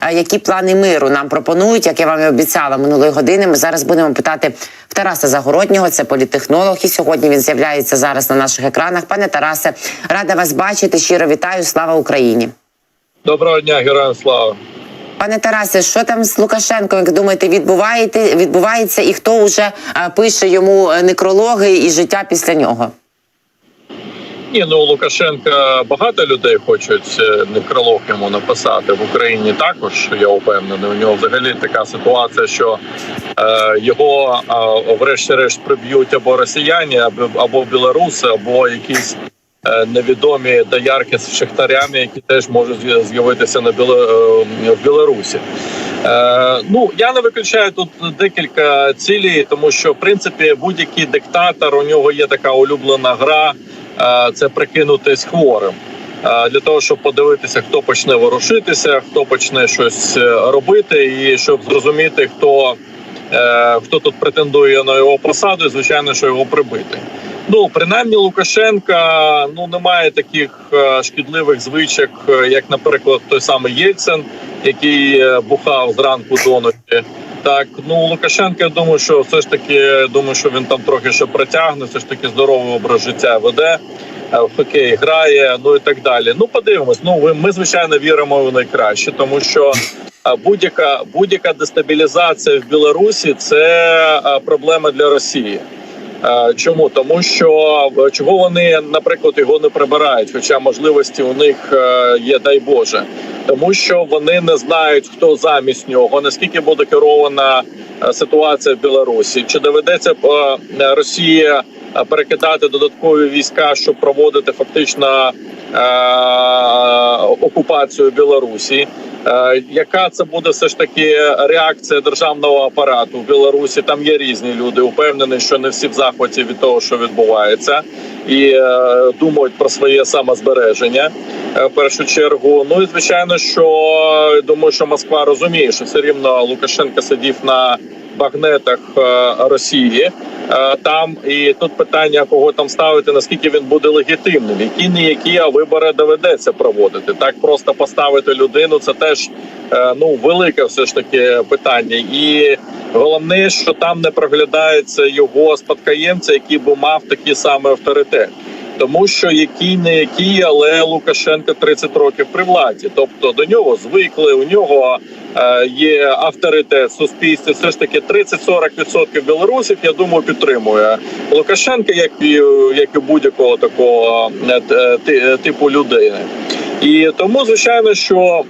А які плани миру нам пропонують, як я вам і обіцяла минулої години. Ми зараз будемо питати в Тараса Загороднього. Це політтехнолог, і сьогодні він з'являється зараз на наших екранах. Пане Тарасе, рада вас бачити. Щиро вітаю. Слава Україні. Доброго дня, героям слава. Пане Тарасе, що там з Лукашенком, як думаєте, відбуваєте, відбувається, і хто вже е, пише йому е, некрологи і життя після нього? Ні, ну у Лукашенка багато людей хочуть е, некролог йому написати в Україні. Також я впевнений. У нього взагалі така ситуація, що е, його е, врешті-решт приб'ють або росіяни, або, або білоруси, або якісь е, невідомі доярки з шахтарями, які теж можуть з'явитися на Біло, е, в Білорусі. Е, ну я не виключаю тут декілька цілей, тому що в принципі будь-який диктатор у нього є така улюблена гра. Це прикинутись хворим для того, щоб подивитися, хто почне ворушитися, хто почне щось е, робити, і щоб зрозуміти, хто, е, хто тут претендує на його посаду, і звичайно, що його прибити. Ну, принаймні, Лукашенка ну немає таких е, шкідливих звичок, як, наприклад, той самий Єльцин, який бухав зранку до ночі. Так, ну Лукашенко, я думаю, що все ж таки думаю, що він там трохи ще протягне, все ж таки здоровий образ життя веде, е, в хокей грає, ну і так далі. Ну, подивимось. Ну, ми звичайно віримо в найкраще, тому що е, будь-яка будь-яка дестабілізація в Білорусі це е, проблема для Росії. Е, Чому? Тому, що е, чого вони, наприклад, його не прибирають, хоча можливості у них е, є, дай Боже, тому що вони не знають, хто замість нього, наскільки буде керована ситуація в Білорусі, чи доведеться е, перекидати додаткові війська, щоб проводити фактично окупацію Білорусі. Е, Яка це буде все ж таки реакція державного апарату в Білорусі? Там є різні люди. Упевнений, що не всі в захваті від того, що відбувається, і е, думають про своє самозбереження е, в першу чергу. Ну і звичайно, що е, думаю, що Москва розуміє, що все рівно Лукашенко сидів на багнетах Росії. Там і тут питання, кого там ставити, наскільки він буде легітимним, які не які, а вибори доведеться проводити. Так просто поставити людину, це теж ну велике все ж таки питання. І головне, що там не проглядається його спадкоємця, який би мав такий самий авторитет. Тому що який не який, але Лукашенко 30 років при владі. Тобто до нього звикли. У нього е, є авторитет в суспільстві. Все ж таки 30-40% білорусів, я думаю, підтримує Лукашенка, як і як і будь-якого такого е, т- типу людини. І тому, звичайно, що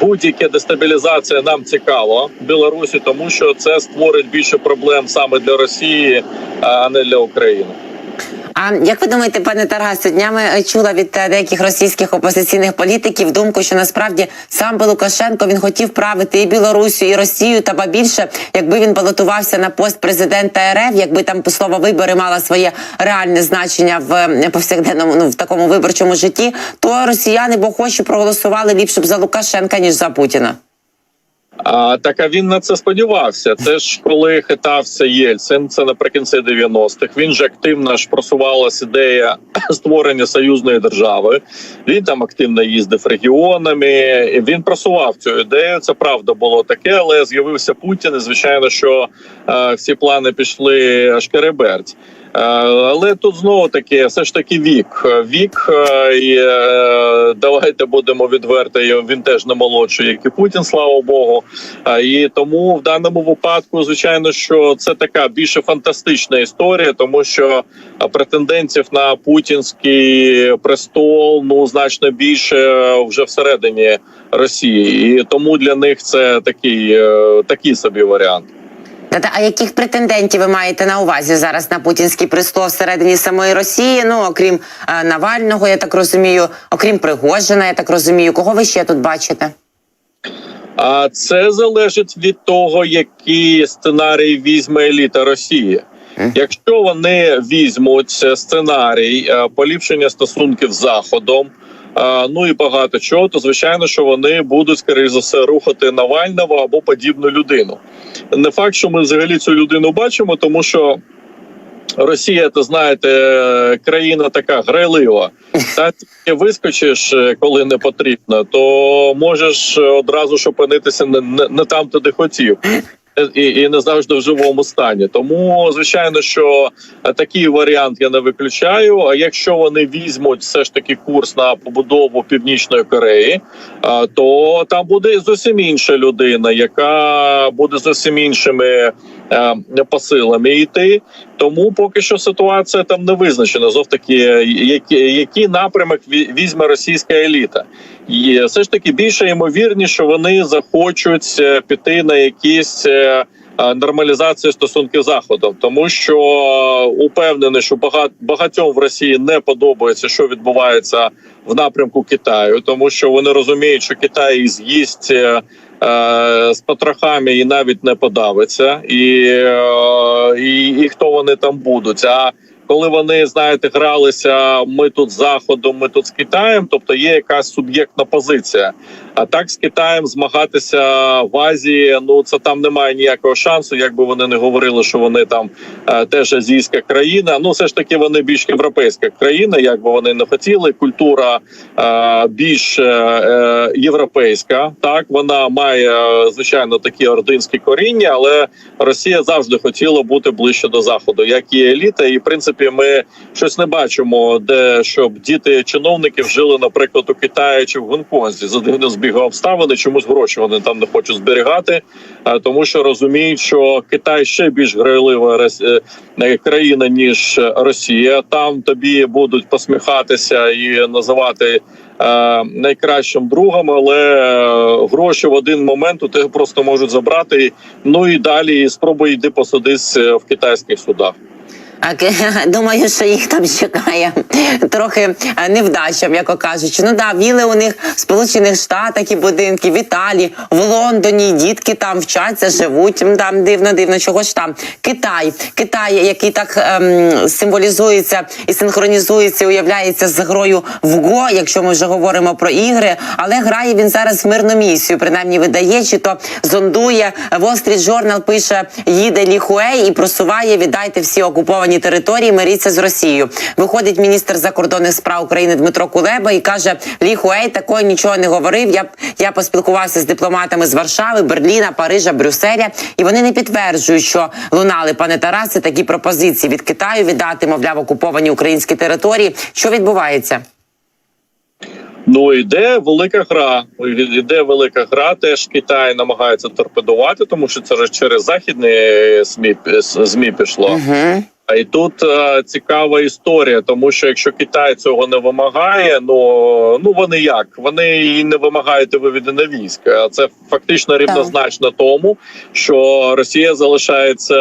будь-яка дестабілізація нам цікава Білорусі, тому що це створить більше проблем саме для Росії, а не для України. А як ви думаєте, пане Тарасе, днями е, чула від е, деяких російських опозиційних політиків думку, що насправді сам би Лукашенко він хотів правити і Білорусю, і Росію, та ба більше, якби він балотувався на пост президента РФ, якби там слово вибори мало своє реальне значення в повсякденному ну в такому виборчому житті, то росіяни бо охочі проголосували ліпше б за Лукашенка ніж за Путіна. А так а він на це сподівався. Це ж коли хитався Єльцин, це наприкінці 90-х, Він же активно ж просувалася ідея створення союзної держави. Він там активно їздив регіонами. Він просував цю ідею. Це правда було таке, але з'явився Путін. І звичайно, що е, всі плани пішли шкереберть. Е, Але тут знову таки, все ж таки вік. Вік е, і е, давайте будемо відверті. Він теж не молодший, як і Путін, слава Богу. І тому в даному випадку, звичайно, що це така більше фантастична історія, тому що претендентів на путінський престол ну значно більше вже всередині Росії, і тому для них це такий, е, такий собі варіант. Та-та, а яких претендентів ви маєте на увазі зараз на путінський престол всередині самої Росії? Ну окрім е, Навального, я так розумію, окрім Пригожина, я так розумію. Кого ви ще тут бачите? А це залежить від того, який сценарій візьме еліта Росії. Якщо вони візьмуть сценарій е, поліпшення стосунків з заходом, ну і багато чого, то звичайно, що вони будуть скоріш за все рухати Навального або подібну людину. Не факт, що ми взагалі цю людину бачимо, тому що Росія, то знаєте, країна така грайлива. Та тільки вискочиш, коли не потрібно, то можеш одразу ж опинитися не, не, не там, туди хотів. І, і не завжди в живому стані. Тому звичайно, що е, такий варіант я не виключаю. А якщо вони візьмуть все ж таки курс на побудову північної Кореї, е, то там буде зовсім інша людина, яка буде зовсім іншими посилами йти. Тому поки що ситуація там не визначена. Знов таки, який, який напрямок ві- візьме російська еліта. І все ж таки більше ймовірніше, що вони захочуть е, піти на якісь. е, е, Нормалізацію стосунків заходом, тому що е, упевнений, що багат, багатьом в Росії не подобається, що відбувається в напрямку Китаю, тому що вони розуміють, що Китай з'їсть е, е, з потрохами і навіть не подавиться, і, е, і, і хто вони там будуть. А коли вони знаєте, гралися, ми тут з заходом, ми тут з Китаєм, тобто є якась суб'єктна позиція. А так з Китаєм змагатися в Азії, ну це там немає ніякого шансу. Якби вони не говорили, що вони там е, теж азійська країна. Ну все ж таки вони більш європейська країна, як би вони не хотіли. Культура е, більш е, е, європейська. Так вона має е, звичайно такі ординські коріння, але Росія завжди хотіла бути ближче до заходу, як і еліта. І в принципі, ми щось не бачимо, де щоб діти чиновників жили, наприклад, у Китаї чи в Гонконзі за дивним збігом обставини. Чомусь гроші вони там не хочуть зберігати, а тому що розуміють, що Китай ще більш грайлива е, країна ніж Росія. Там тобі будуть посміхатися і називати. е, Найкращим другом, але е, гроші в один момент у тебе просто можуть забрати. Ну і далі спробуй йди посадись е, в китайських судах. Думаю, що їх там чекає трохи невдача, м'яко кажучи. Ну да, віли у них в Сполучених Штатах і будинки, в Італії, в Лондоні, дітки там вчаться, живуть. Там дивно, дивно, чого ж там. Китай, Китай, який так ем, символізується і синхронізується, і уявляється з грою в ГО, якщо ми вже говоримо про ігри, але грає він зараз мирну місію, принаймні видає, чи то зондує. Wall Street Journal пише, їде Лі Хуей і просуває, віддайте всі окуповані території, миріться з Росією. Виходить міністр закордонних справ України Дмитро Кулеба і каже: Лі Хуей такої нічого не говорив. Я я поспілкувався з дипломатами з Варшави, Берліна, Парижа, Брюсселя, і вони не підтверджують, що лунали, пане Тарасе, такі пропозиції від Китаю віддати, мовляв, окуповані українські території. Що відбувається? Ну іде велика гра. Іде велика гра. Теж Китай намагається торпедувати, тому що це ж через західні СМІ ЗМІ пішло. Угу. А і тут е, цікава історія, тому що якщо Китай цього не вимагає, ну ну вони як вони і не вимагають виведення військ. Це фактично рівнозначно тому, що Росія залишається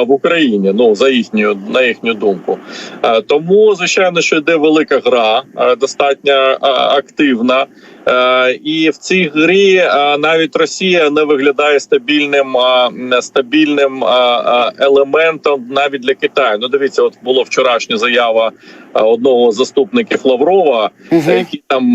в Україні. Ну за їхню на їхню думку. Е, тому звичайно, що йде велика гра, е, достатньо е, активна. Е, І в цій грі е, навіть Росія не виглядає стабільним е, стабільним елементом навіть для Китаю. Ну дивіться, от була вчорашня заява одного з заступників Лаврова, е, який там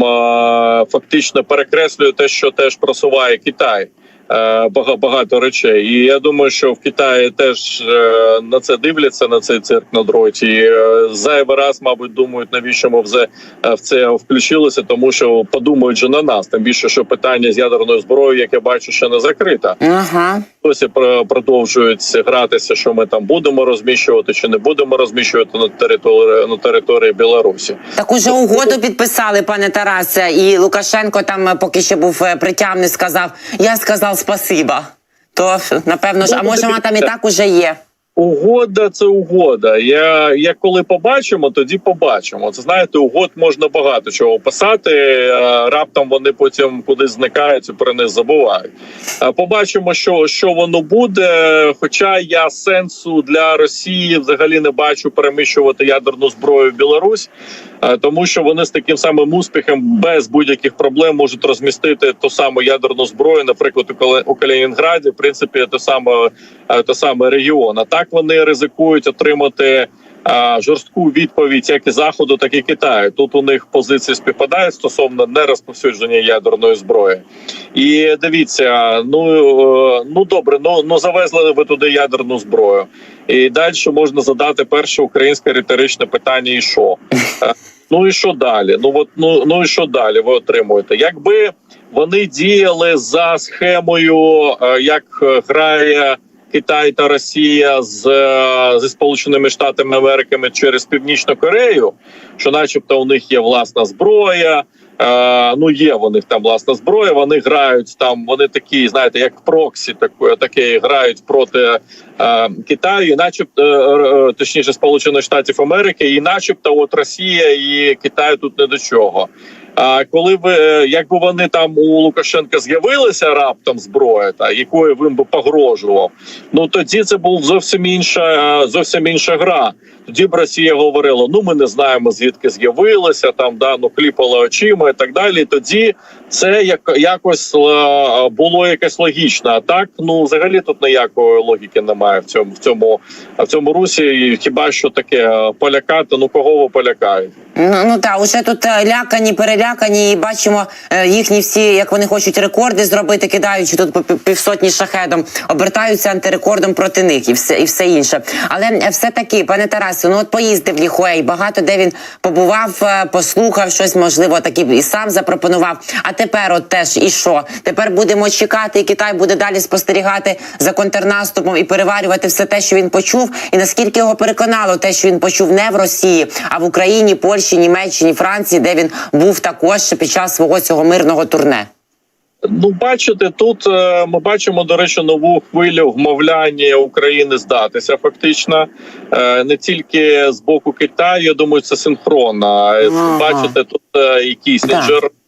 фактично перекреслює те, що теж просуває Китай. Е, бага- багато речей, і я думаю, що в Китаї теж е, на це дивляться на цей цирк на дроті. І, е, зайвий раз, мабуть, думають, навіщо ми в це включилися, тому що подумають же на нас. Тим більше, що питання з ядерною зброєю, як я бачу, ще не закрите. Ага. Досі про- продовжують гратися, що ми там будемо розміщувати чи не будемо розміщувати на території на території Білорусі. Так уже угоду підписали, пане Тарасе, і Лукашенко там поки ще був е, притямний, сказав: Я сказав спасіба. То напевно ж, а Ну, може вона там і так уже є. Угода це угода. Я, я коли побачимо, тоді побачимо. Це знаєте, угод можна багато чого писати. Раптом вони потім кудись зникають і про них забувають. Побачимо, що, що воно буде. Хоча я сенсу для Росії взагалі не бачу переміщувати ядерну зброю в Білорусь, тому що вони з таким самим успіхом без будь-яких проблем можуть розмістити ту саму ядерну зброю, наприклад, у Калінінграді, в принципі, те саме, е, те саме регіон. А так вони ризикують отримати е, жорстку відповідь як і заходу, так і Китаю. Тут у них позиції співпадають стосовно нерозповсюдження ядерної зброї. І дивіться, ну е, ну добре, ну ну завезли ви туди ядерну зброю. І далі можна задати перше українське риторичне питання: і що? Е, Ну і що далі? Ну от ну ну і що далі? Ви отримуєте? Якби вони діяли за схемою, е, як грає Китай та Росія з е, зі Сполученими Штатами Америки через Північну Корею, що, начебто, у них є власна зброя. Е, ну є у них там власна зброя. Вони грають там. Вони такі, знаєте, як проксі, так, такі грають проти е, Китаю, і начебто е, е, точніше Сполучених Штатів Америки, і начебто, от Росія і Китай тут не до чого. А коли ви е, якби вони там у Лукашенка з'явилися раптом зброя, та якою він би погрожував, ну тоді це був зовсім інша, е, зовсім інша гра. Тоді б Росія говорила: ну ми не знаємо звідки з'явилися там, да ну кліпала очима і так далі. Тоді це як якось е, було якесь логічно. А так, ну взагалі тут ніякої логіки немає в цьому в цьому в цьому русі. Хіба що таке е, полякати? Ну кого ви полякаєте? Ну, ну так, уже тут е, лякані, перелякані, і бачимо їхні всі, як вони хочуть рекорди зробити, кидаючи тут по пів- півсотні шахедом, обертаються антирекордом проти них і все і все інше. Але все таки, пане Тарасу, ну от поїздив Ліхуей, багато де він побував, е, послухав щось, можливо, таки і сам запропонував. А тепер, от теж і що? Тепер будемо чекати, і Китай буде далі спостерігати за контрнаступом і переварювати все те, що він почув, і наскільки його переконало те, що він почув не в Росії, а в Україні, Польщі, Німеччині, Франції, де він був також під час свого цього мирного турне. Ну, бачите, тут е, ми бачимо, до речі, нову хвилю вмовляння України здатися. Фактично, Е, не тільки з боку Китаю. Я думаю, це синхронно. Е, Ага. Бачите, тут е, якийсь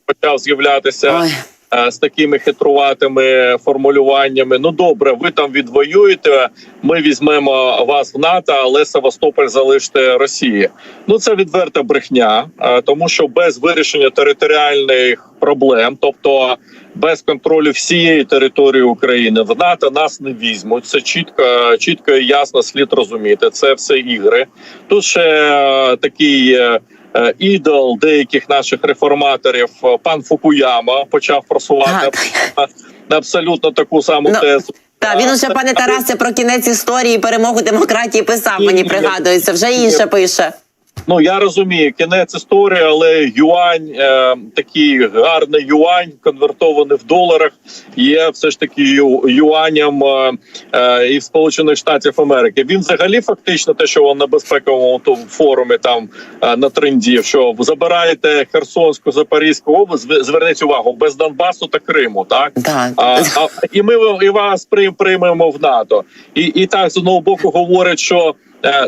почав з'являтися. Е, З такими хитруватими формулюваннями. Ну добре, ви там відвоюєте. Ми візьмемо вас в НАТО, але Севастополь залиште Росії. Ну це відверта брехня, е, тому що без вирішення територіальних проблем, тобто без контролю всієї території України, в НАТО нас не візьмуть. Це чітко, чітко і ясно слід розуміти. Це все ігри. Тут ще е, такий. Е, Ідол деяких наших реформаторів е, пан Фукуяма почав просувати Так. абсолютно таку саму Но... тезу. Та він уже, пане Тарасе, про кінець історії, перемогу демократії писав. Мені ні, пригадується, вже інше пише. Ну я розумію, кінець історії, але юань е, такий гарний юань, конвертований в доларах, є все ж таки ю, юаням е, е, і в Сполучених Штатів Америки. Він взагалі фактично те, що він на безпековому форумі там е, на тренді, що забираєте Херсонську, Запорізьку область, зверніть увагу без Донбасу та Криму, так Да. а, а, і ми і вас прийм- приймемо в НАТО. І, і так з одного боку говорять, що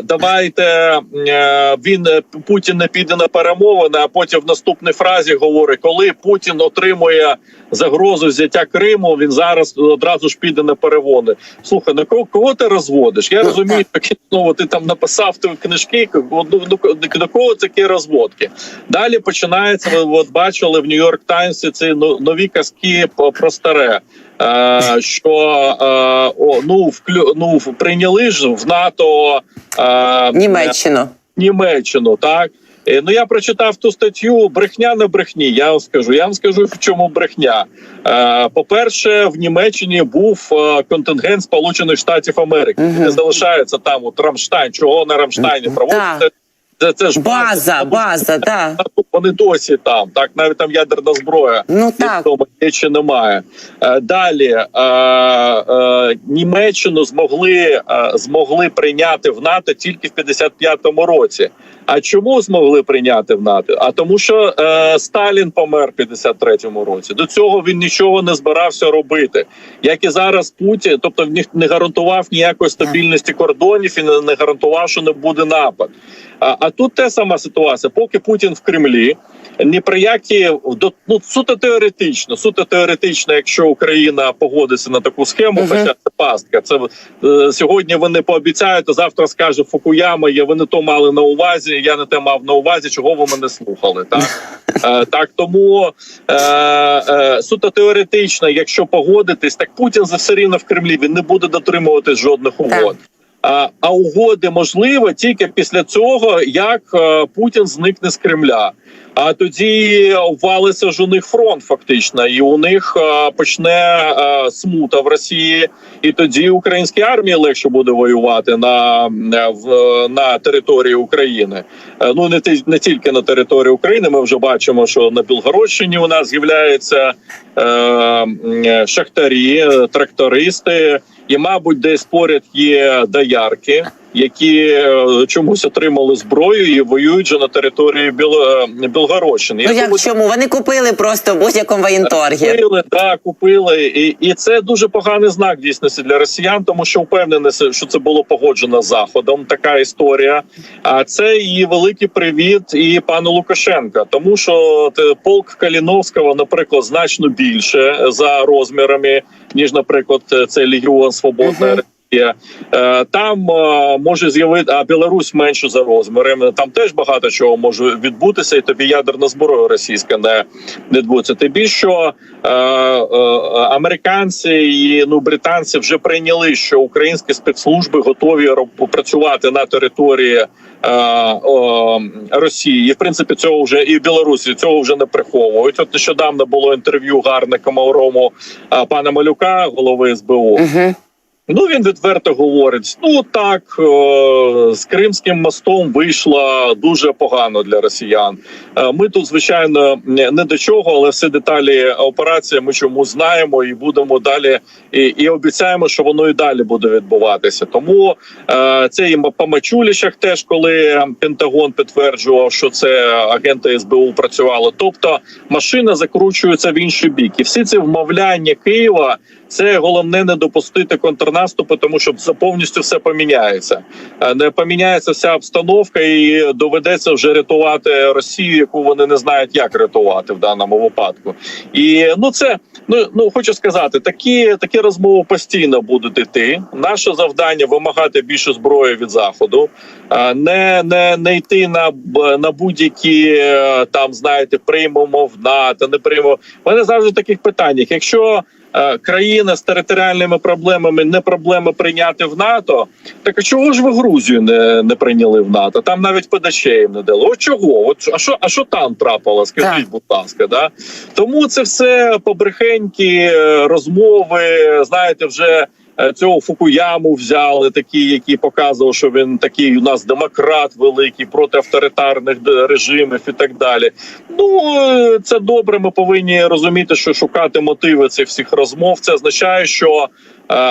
давайте е, він е, Путін не піде на перемовини. А потім в наступній фразі говорить, коли Путін отримує загрозу взяття Криму, він зараз одразу ж піде на перемовини. Слухай, на кого, кого ти розводиш? Я Ну, розумію, такі знову ти там написав ти книжки. Ну, ну, до кого такі розводки? Далі починається. Ви от бачили в Нью-Йорк Таймсі ці ну, нові казки про старе. Е, що е, о, ну вклю, ну прийняли ж в НАТО е, Німеччину. Німеччину, так. Ну я прочитав ту статтю брехня на брехні. Я вам скажу. Я вам скажу в чому брехня. По-перше, в Німеччині був контингент Сполучених Штатів Америки. Мгм. Не залишається там от Рамштайн. Чого на Рамштайні проводиться? Це, це ж База, база, так. Вони досі там. Так навіть там ядерна зброя. Ну так. Є чи немає. Е, Далі е, е, Німеччину змогли, е, змогли прийняти в НАТО тільки в 55-му році. А чому змогли прийняти в НАТО? А тому, що е, Сталін помер в 53-му році. До цього він нічого не збирався робити. Як і зараз Путін, тобто він не гарантував ніякої стабільності кордонів і не гарантував, що не буде напад. А, а тут те сама ситуація. Поки Путін в Кремлі, ні про які ну суто теоретично, суто теоретично, якщо Україна погодиться на таку схему, Мгм. хоча це пастка. Це е, сьогодні вони пообіцяють, а завтра скаже Фукуяма. Я ви не то мали на увазі. Я не те мав на увазі. Чого ви мене слухали? Так е, так тому е, е, суто теоретично, якщо погодитись, так Путін за все рівно в Кремлі він не буде дотримуватись жодних угод. А, угоди можливі тільки після цього, як е, Путін зникне з Кремля. А тоді валиться ж у них фронт, фактично, і у них е, почне е, смута в Росії, і тоді українській армії легше буде воювати на, на території України. Ну не не тільки на території України. Ми вже бачимо, що на Білгородщині у нас з'являються шахтарі, трактористи, і, мабуть, десь поряд є доярки, які е, чомусь отримали зброю і воюють же на території Біл, е, Білгородщини. Ну Я як думаю, чому? Вони купили просто в будь-якому воєнторгі. Купили, да, купили, і, і це дуже поганий знак дійсності для росіян, тому що впевнений, що це було погоджено заходом. Така історія. А це і великий привіт і пану Лукашенка, тому що те, полк Каліновського, наприклад, значно більше за розмірами, ніж, наприклад, цей легіон Свободна Мгм. Росія. Е, Там е, може з'явити, а Білорусь менше за розмірами. Там теж багато чого може відбутися, і тобі ядерна зброя російська не відбудеться. Тим більше, що е, американці і ну британці вже прийняли, що українські спецслужби готові працювати на території. Росії, і в принципі цього вже і в Білорусі цього вже не приховують. От нещодавно було інтерв'ю гарника Маврому е, пана Малюка, голови СБУ. Угу. Ну він відверто говорить: ну так е, з Кримським мостом вийшло дуже погано для росіян. Е, Ми тут, звичайно, не до чого, але всі деталі операції ми чому знаємо і будемо далі, і, і обіцяємо, що воно і далі буде відбуватися. Тому е, це і по Мачулішах теж, коли Пентагон підтверджував, що це агенти СБУ працювали. Тобто машина закручується в інший бік, і всі ці вмовляння Києва. Це головне не допустити контрнаступу, тому що повністю все поміняється. Е, Не поміняється вся обстановка, і доведеться вже рятувати Росію, яку вони не знають, як рятувати в даному випадку. І ну це ну ну хочу сказати, такі такі розмови постійно будуть йти. Наше завдання вимагати більше зброї від заходу, е, не не, не йти на на будь-які е, там, знаєте, приймемо в НАТО, не приймемо. У мене завжди таких питаннях. Якщо країна з територіальними проблемами не проблема прийняти в НАТО. Так а чого ж ви Грузію не, не прийняли в НАТО? Там навіть ПДЧ їм не дали. От чого? От а що, а що там трапило? Скажіть, будь ласка, да тому це все побрехенькі е, розмови. Знаєте, вже. Е, Цього Фукуяму взяли, такі, який показував, що він такий у нас демократ великий проти авторитарних режимів і так далі. Ну е, це добре. Ми повинні розуміти, що шукати мотиви цих всіх розмов. Це означає, що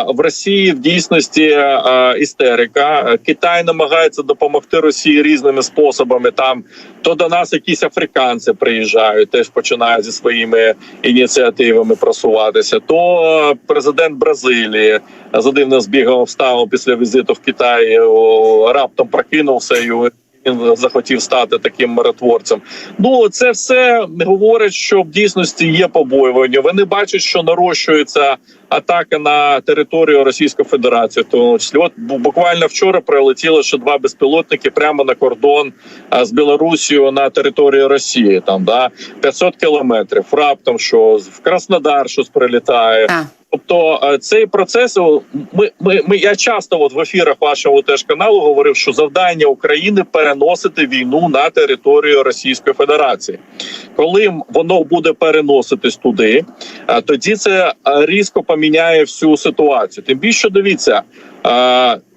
в Росії в дійсності е, істерика. Е, Китай намагається допомогти Росії різними способами. Там то до нас якісь африканці приїжджають, теж починають зі своїми ініціативами просуватися. То е, президент Бразилії за дивним збігом обставин після візиту в Китай раптом прокинувся і він захотів стати таким миротворцем. Ну це все говорить, що в дійсності є побоювання. Вони бачать, що нарощується атака на територію Російської Федерації. Тому числі, от буквально вчора прилетіло ще два безпілотники прямо на кордон з Білорусією на території Росії. Там да 500 кілометрів. Раптом що в Краснодар щось прилітає. Так. Тобто е, цей процес ми, ми, ми я часто от в ефірах вашого теж каналу говорив, що завдання України переносити війну на територію Російської Федерації. Коли воно буде переноситись туди, е, тоді це е, різко поміняє всю ситуацію. Тим більше дивіться.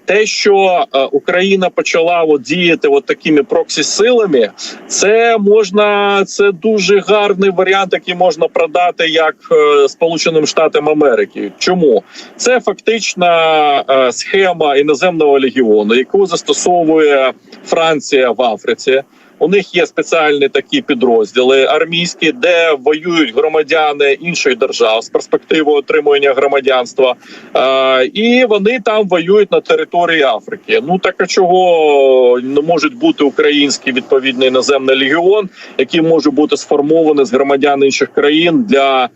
Те, що е, Україна почала от діяти от такими проксі силами, це можна це дуже гарний варіант, який можна продати як е, Сполученим Штатам Америки. Чому це фактична е, схема іноземного легіону, яку застосовує Франція в Африці. У них є спеціальні такі підрозділи армійські, де воюють громадяни інших держав з перспективою отримання громадянства, е, і вони там воюють на території Африки. Ну так а чого не можуть бути український відповідний іноземний легіон, який може бути сформований з громадян інших країн для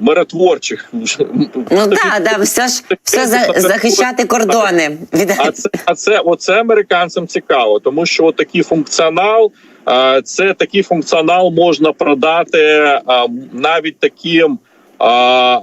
миротворчих Ну да, да, все ж все за, захищати кордони від а це, а це оце американцям цікаво, тому що такий функціонал. Це такий функціонал можна продати навіть таким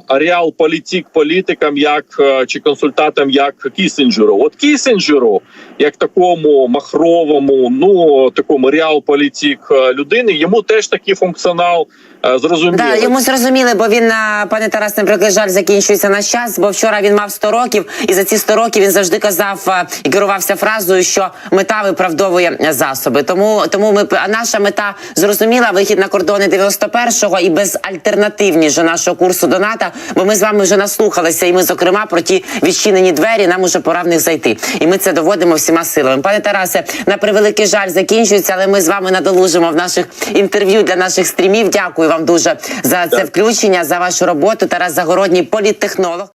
реал політик політикам, як чи консультантам, як Кісінджеру. От Кісінджеру, як такому махровому, ну такому реал політик е, людини, йому теж такий функціонал е, зрозумілий. Да, йому зрозуміли, бо він на пане Тарас, на превеликий жаль, закінчується наш час. Бо вчора він мав 100 років, і за ці 100 років він завжди казав е, і керувався фразою, що мета виправдовує засоби. Тому тому ми наша мета зрозуміла вихід на кордони 91-го і безальтернативність же нашого курсу до НАТО. Бо ми з вами вже наслухалися, і ми зокрема про ті відчинені двері. Нам уже пора в них зайти, і ми це доводимо всіма силами. Пане Тарасе, на превеликий жаль закінчується, але ми з вами надолужимо в наших інтерв'ю для наших стрімів. Дякую вам дуже за це включення, за вашу роботу. Тарас Загородній політтехнолог.